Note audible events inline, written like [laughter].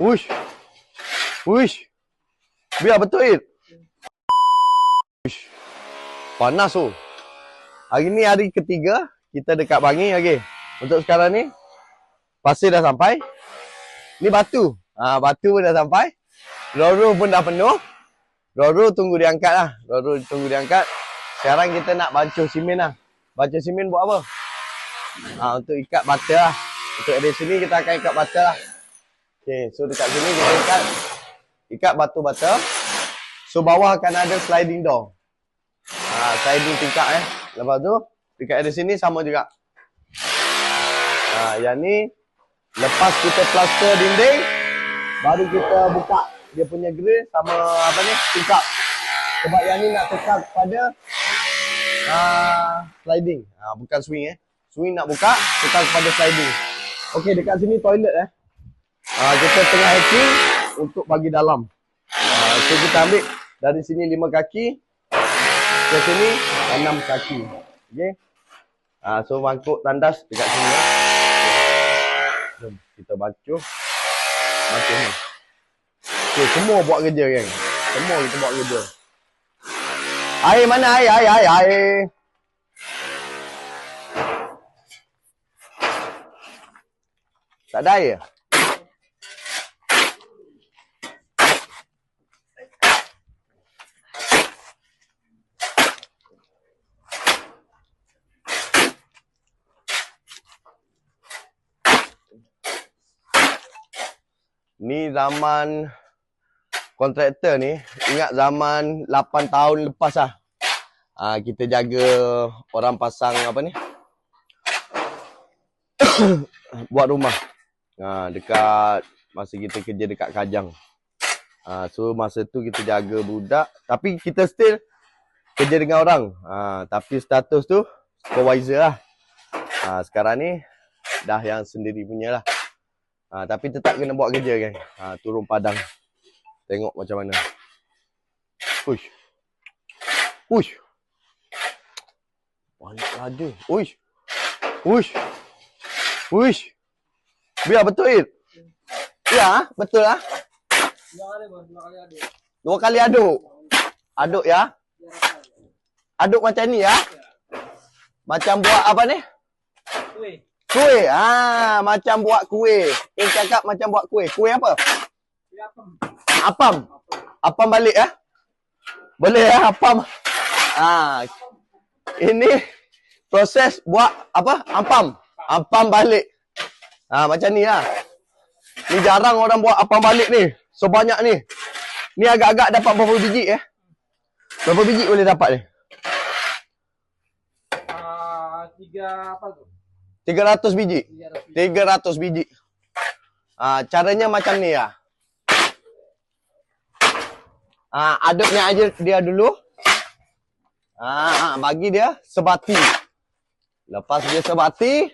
Uish. Uish. Biar betul Id. Uish. Panas tu. Hari ni hari ketiga. Kita dekat Bangi lagi. Untuk sekarang ni. Pasir dah sampai. Ni batu. Ha, batu pun dah sampai. Roro pun dah penuh. Roro tunggu diangkat lah. Roro tunggu diangkat. Sekarang kita nak bancuh simen lah. Bancuh simen buat apa? Ha, untuk ikat butter lah. Untuk dari sini kita akan ikat butter lah. Okay, so dekat sini kita ikat ikat batu butter. So bawah akan ada sliding door. Ha, sliding tingkap eh. Lepas tu dekat dari sini sama juga. Ha, yang ni lepas kita plaster dinding baru kita buka dia punya grill sama apa ni tingkap. Sebab yang ni nak tukar kepada uh, sliding. Ha, bukan swing eh. Swing nak buka, tukar kepada sliding. Okey, dekat sini toilet eh. Uh, kita tengah hacking untuk bagi dalam. Uh, so kita ambil dari sini lima kaki ke sini enam kaki. Okey. Uh, so mangkuk tandas dekat sini ya. Kita basuh. Basuh ni. Okay, semua buat kerja kan. Semua kita buat kerja. Air mana air, air, air, air. Tak ada air? Ni zaman kontraktor ni, ingat zaman 8 tahun lepas lah. Ha, kita jaga orang pasang apa ni? [coughs] buat rumah. Ha, dekat masa kita kerja dekat Kajang. Ha, so masa tu kita jaga budak. Tapi kita still kerja dengan orang. Ha, tapi status tu supervisor lah. Ha, sekarang ni dah yang sendiri punya lah. Ha, tapi tetap kena buat kerja kan. Ha, turun padang. Tengok macam mana. Uish. Uish. Banyak ada. Uish. Uish. Uish. Biar betul Id. Ya, betul lah. Dua kali aduk. Aduk ya. Aduk macam ni ya. Macam buat apa ni? Kuih. Kuih. Ah, macam buat kuih. Eh cakap macam buat kuih. Kuih apa? Kuih apam. Apam. Apam balik ya. Boleh ya apam. Ah. Ini proses buat apa? Apam. Apam balik. Ah macam ni lah. Ni jarang orang buat apam balik ni. Sebanyak ni. Ni agak-agak dapat berapa biji eh? Berapa biji boleh dapat ni? Ah, tiga apa tu? 300 biji. Tiga ratus. 300 biji. Ah, caranya macam ni lah. Ah, aduknya aja dia dulu. Ah, ah, bagi dia sebati. Lepas dia sebati,